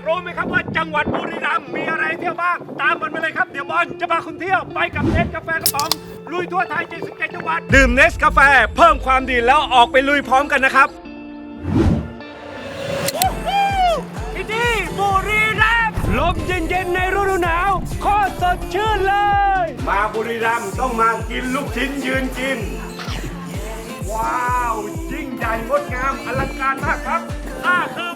ากรู้ไหมครับว่าจังหวัดบุรีรัมย์มีอะไรเที่ยวบ้าง ตามมันมาเลยครับ เดี๋ยวบอลจะพาคุณเที่ยวไปกับเนสกาแฟกระป๋องลุยทั่วไทย77จังหวัด ดื่มเนสกาแฟเพิ่มความดีแล้วออกไปลุยพร้อมกันนะครับที่นี่บุรีรัมย์ลมเย็นๆในฤดูหนาวโคตรสดชื่นเลย มาบุรีรัมย์ต้องมากินลูกชิ้นยืนกิน ว้าว ยิ่งใหญ่งดงามอลังการมากครับข้าคือ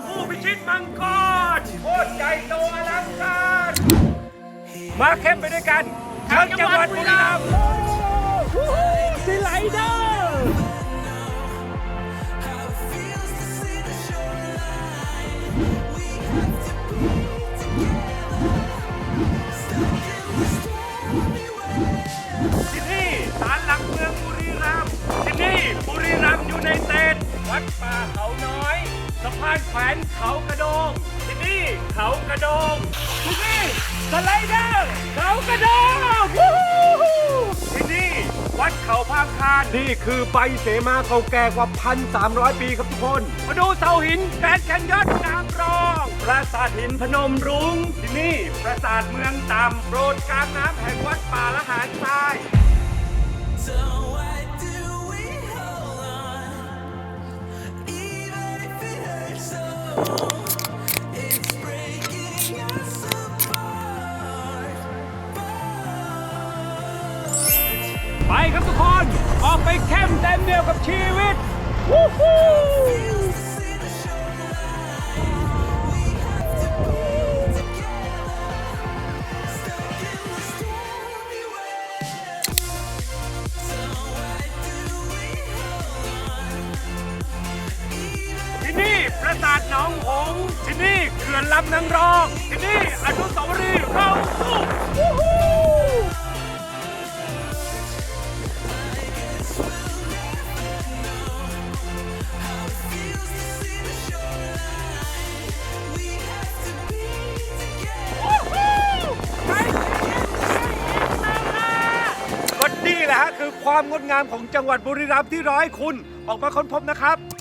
มาเข้มไปด้วยกันทั้งจังหวัดบุรีรัมย์สิไลเดอร์ที่นี่ศาลหลักเมืองบุรีรัมย์ที่นี่บุรีรัมย์อยู่ในเต็นวัดป่าเขาน้อย สะพานแขวนเขากระโดง เขากระโดงที่นี่สไลเดอร์เขากระโดงวู้ฮู้ที่นี่วัดเขาพางคานนี่คือใบเสมาเก่าแก่กว่า 1,300 ปีครับทุกคน มาดูเสาหินแกรนด์แคนยอนนางรอง ปราสาทหินพนมรุง้งที่นี่ปราสาทเมืองต่ำโปรดกลางน้ำแห่งวัดป่าละหารทราย ไปครับทุกคน ออกไปเข้มเต็มเดี่ยวกับชีวิตวู้ฮู้ที่นี่ปราสาทหนองหงส์ที่นี่เขื่อนลำนังรอง ที่นี่อนุสาวรีย์เราสู้ แหละฮะคือความงดงามของจังหวัดบุรีรัมย์ที่ร้อยคุณออกมาค้นพบนะครับ